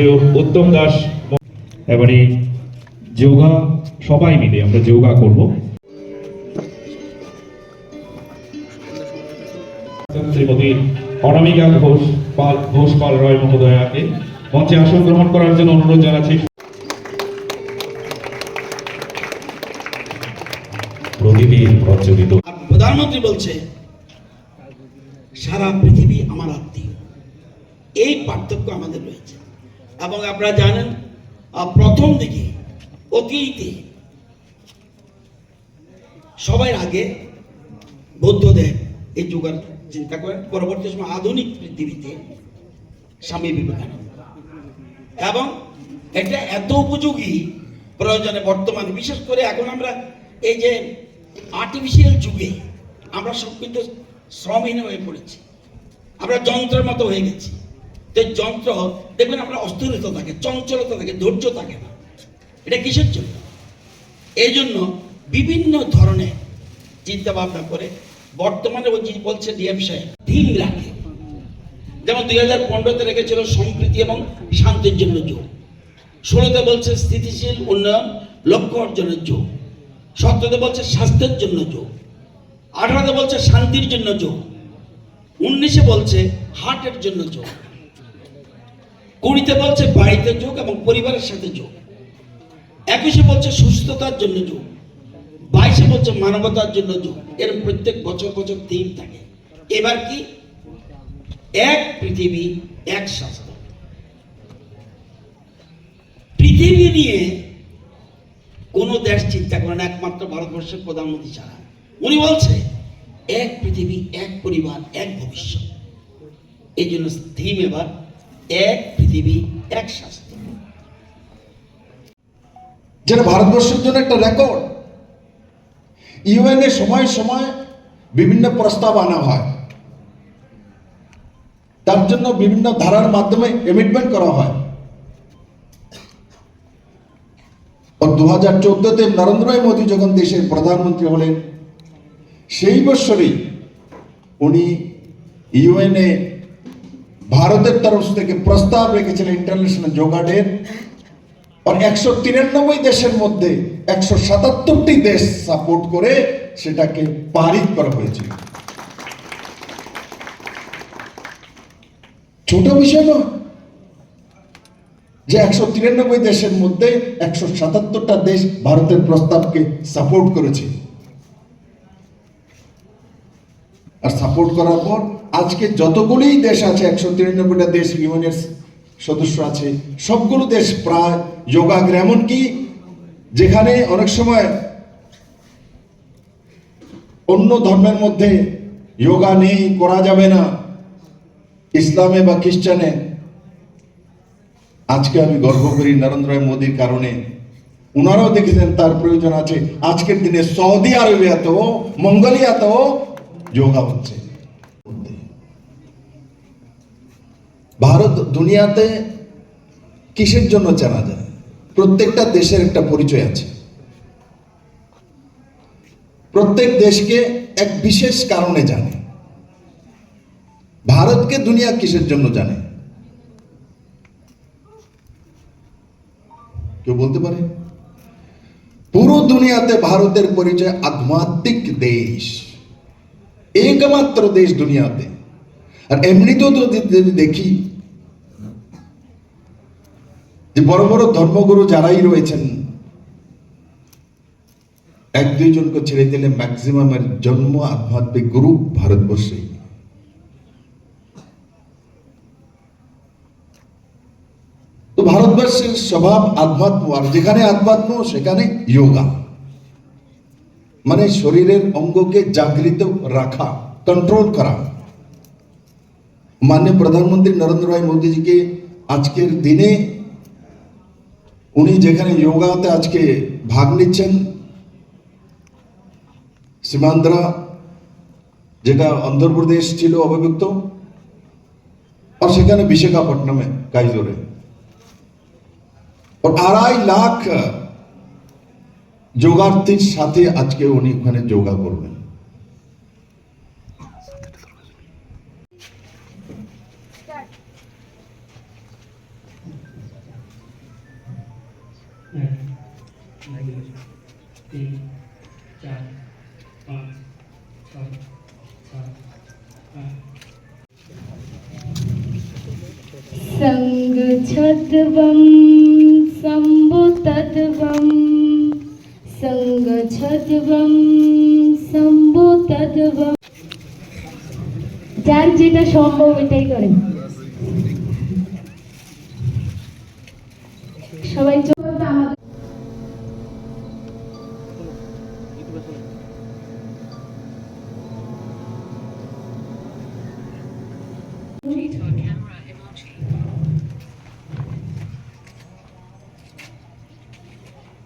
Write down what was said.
শ্রদ্ধেয় উত্তম দাস, এবারে যোগা, সবাই মিলে আমরা যোগা করব। অনামিকা ঘোষ, পাল ঘোষ পাল রয় মহোদয়াকে মঞ্চে আসন গ্রহণ করার জন্য অনুরোধ জানাচ্ছি। প্রতিদিন প্রচলিত প্রধানমন্ত্রী বলছে, সারা পৃথিবী আমার আত্মীয়। এই পার্থক্য আমাদের রয়েছে। এবং আপনারা জানেন প্রথম দিকে অতীতে সবাই আগে বৌদ্ধদের এই যুগের চিন্তা করেন, পরবর্তী সময় আধুনিক পৃথিবীতে স্বামী বিবেকানন্দ। এবং এটা এত উপযোগী প্রয়োজনে বর্তমানে, বিশেষ করে এখন আমরা এই যে আর্টিফিশিয়াল যুগে আমরা সব কিন্তু শ্রমহীন হয়ে পড়েছি। আমরা যন্ত্রের মতো হয়ে গেছি। এই যন্ত্র দেখবেন আমরা অস্থিরতা থাকে, চঞ্চলতা থাকে, ধৈর্য থাকে না। এটা কিসের জন্য? এই জন্য বিভিন্ন ধরনের চিন্তা ভাবনা করে বর্তমানে ওই যে বলছে ডিএম সাহেব থিম রাখে। যেমন দুই হাজার পনেরোতে রেখেছিল সম্প্রীতি এবং শান্তির জন্য যোগ। ষোলোতে বলছে স্থিতিশীল উন্নয়ন, লক্ষ্য অর্জনের যোগ। সতেরোতে বলছে স্বাস্থ্যের জন্য যোগ। আঠারোতে বলছে শান্তির জন্য যোগ। উনিশে বলছে হার্টের জন্য যোগ। কুড়িতে বলছে বাড়িতে যোগ এবং পরিবারের সাথে যোগ। একুশে বলছে সুস্থতার জন্য যোগ। বাইশে বলছে মানবতার জন্য যোগ। এর প্রত্যেক বছর বছর থিম থাকে। এবার কি? এক পৃথিবী, এক স্বাস্থ্য। পৃথিবী নিয়ে কোনো দেশ চিন্তা করে না, একমাত্র ভারতবর্ষের প্রধানমন্ত্রী ছাড়া। উনি বলছে, এক পৃথিবী, এক পরিবার, এক ভবিষ্যৎ। এই জন্য থিম এবার, এক পৃথিবী এক স্বাস্থ্য যেটা ভারতবর্ষের জন্য একটা রেকর্ড ইউএনএ সময় সময় বিভিন্ন প্রস্তাব আনা হয়। তার জন্য বিভিন্ন ধারার মাধ্যমে এমিটমেন্ট করা হয়। দু হাজার চোদ্দতে নরেন্দ্র মোদী যখন দেশের প্রধানমন্ত্রী হলেন, সেই বছরই উনি ইউএনএ ভারতের তরফ থেকে প্রস্তাব রেখেছিলেন ইন্টারন্যাশনাল যোগা ডে একশো তিরানব্বই দেশের মধ্যে একশো সাতাত্তরটি দেশ সাপোর্ট করে সেটাকে পারিত করা হয়েছিল। ছোট বিষয় নয় যে একশো তিরানব্বই দেশের মধ্যে একশো সাতাত্তরটা দেশ ভারতের প্রস্তাবকে সাপোর্ট করেছে। আর সাপোর্ট করার পর আজকে যতগুলি দেশ আছে, একশো তিরানব্বইটা দেশ ইউএনের সদস্য আছে, সবগুলো দেশ প্রায় যোগাগ্রে এমনকি যেখানে অনেক সময় অন্য ধর্মের মধ্যে যোগা নেই, করা যাবে না, ইসলামে বা খ্রিস্টানে। আজকে আমি গর্ব করি নরেন্দ্র মোদীর কারণে। ওনারাও দেখেছেন তার প্রয়োজন আছে। আজকের দিনে সৌদি আরবিয়াতেও মঙ্গোলিয়াতেও যোগা হচ্ছে। ভারত দুনিয়াতে কিসের জন্য জানা যায়? প্রত্যেকটা দেশের একটা পরিচয় আছে। প্রত্যেক দেশকে এক বিশেষ কারণে জানে। ভারতকে দুনিয়া কিসের জন্য জানে? কেউ বলতে পারে? পুরো দুনিয়াতে ভারতের পরিচয় আধ্যাত্মিক দেশ। একমাত্র দেশ দুনিয়াতে। আর এমনিতেও যদি যদি দেখি যে বড় বড় ধর্মগুরু যারাই রয়েছেন, এক দুইজনকে ছেড়ে দিলে ম্যাক্সিমামের জন্ম আধ্যাত্মিক গুরু ভারতবর্ষে। তো ভারতবর্ষের স্বভাব আধ্যাত্ম, আর যেখানে আধ্যাত্ম, সেখানে যোগা। মানে শরীরের অঙ্গকে জাগৃত রাখা কন্ট্রোল করা। মাননীয় প্রধানমন্ত্রী নরেন্দ্র ভাই মোদীজিকে আজকের দিনে উনি যেখানে যোগাতে আজকে ভাগ নিচ্ছেন সীমান্তরা যেটা অন্ধ্রপ্রদেশ ছিল অবিভক্ত, আর সেখানে বিশাখাপট্টনমে কাইজোরে আড়াই লাখ যোগার্থীর সাথে আজকে উনি ওখানে যোগা করবেন संग छद्वम शंभु तद्वम তদ্বম শম্ভু তদ্বম যার যেটা সম্ভব এটাই করে। সবাই